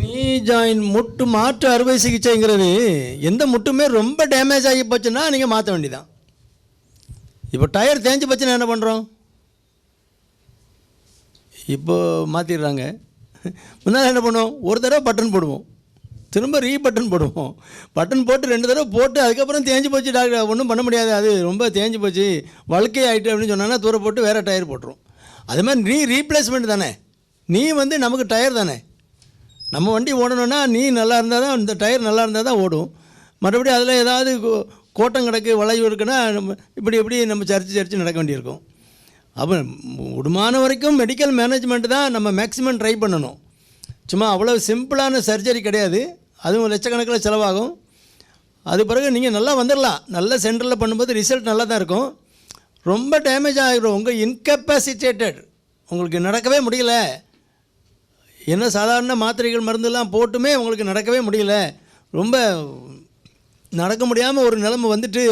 நீ ஜாயின் முட்டு மாற்று அறுவை சிகிச்சைங்கிறது எந்த முட்டுமே ரொம்ப டேமேஜ் ஆகி போச்சுன்னா நீங்கள் மாற்ற வேண்டியதான் இப்போ டயர் தேஞ்சு போச்சுன்னா என்ன பண்ணுறோம் இப்போ மாற்றிடுறாங்க முன்னால் என்ன பண்ணுவோம்? ஒரு தடவை பட்டன் போடுவோம். திரும்ப ரீ பட்டன் போடுவோம். பட்டன் போட்டு ரெண்டு தடவை போட்டு அதுக்கப்புறம் தேஞ்சு போச்சு டாக்டர் ஒன்றும் பண்ண முடியாது. அது ரொம்ப தேஞ்சு போச்சு. வழுக்கை ஆகிட்டு அப்படின்னு சொன்னாங்கன்னா தூர போட்டு வேறு டயர் போட்டுரும். அது மாதிரி நீ ரீப்ளேஸ்மெண்ட் தானே. நீ வந்து நமக்கு டயர் தானே. நம்ம வண்டி ஓடணும்னா நீ நல்லா இருந்தால் தான் இந்த டயர் நல்லா இருந்தால் தான் ஓடும். மற்றபடி அதில் ஏதாவது கோ- கோட்டம் கிடக்கு வளைவு இருக்குன்னா நம்ம இப்படி இப்படி நம்ம சரிச்சு சரிச்சு நடக்க வேண்டியிருக்கும். அப்போ உடுமான வரைக்கும் மெடிக்கல் மேனேஜ்மெண்ட் தான் நம்ம மேக்ஸிமம் ட்ரை பண்ணணும். சும்மா அவ்வளோ சிம்பிளான சர்ஜரி கிடையாது. அதுவும் லட்சக்கணக்கில் செலவாகும். அது பிறகு நீங்கள் நல்லா வந்துடலாம் நல்ல சென்டரில் பண்ணும்போது ரிசல்ட் நல்லா தான் இருக்கும். ரொம்ப டேமேஜ் ஆகிடும் உங்கள் இன்கெப்பாசிட்டேட்டட் உங்களுக்கு நடக்கவே முடியல. என்ன சாதாரண மாத்திரைகள் மருந்தெல்லாம் போட்டுமே உங்களுக்கு நடக்கவே முடியல. ரொம்ப நடக்க முடியாமல் ஒரு நிலைமை வந்துட்டு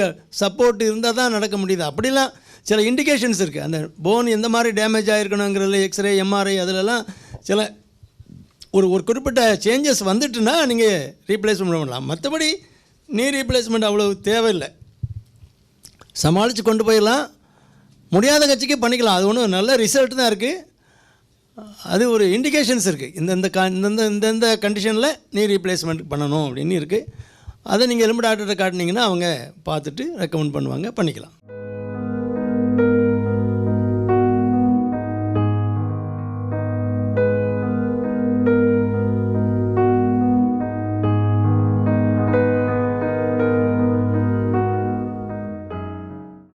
சப்போர்ட் இருந்தால் தான் நடக்க முடியுது. அப்படிலாம் சில இண்டிகேஷன்ஸ் இருக்குது அந்த போன் எந்த மாதிரி டேமேஜ் ஆகிருக்கணுங்கிறதுல எக்ஸ்ரே எம்ஆர்ஐ அதிலலாம் சில ஒரு ஒரு குறிப்பிட்ட சேஞ்சஸ் வந்துட்டுனா நீங்கள் ரீப்ளேஸ்மெண்ட் பண்ணலாம். மற்றபடி நீ ரீப்ளேஸ்மெண்ட் அவ்வளோ தேவையில்லை. சமாளித்து கொண்டு போயிடலாம். முடியாத கட்சிக்கு பண்ணிக்கலாம். அது ஒன்றும் நல்ல ரிசல்ட் தான் இருக்குது அது ஒரு இண்டிகேஷன்ஸ் இருக்குது இந்தந்த கா இந்தந்த இந்தந்த கண்டிஷனில் நீ ரீப்ளேஸ்மெண்ட் பண்ணணும் அப்படின்னு இருக்குது அதை நீங்கள் எலும்பு டாக்டர்கிட்ட காட்டினீங்கன்னா அவங்க பார்த்துட்டு ரெக்கமெண்ட் பண்ணுவாங்க பண்ணிக்கலாம்.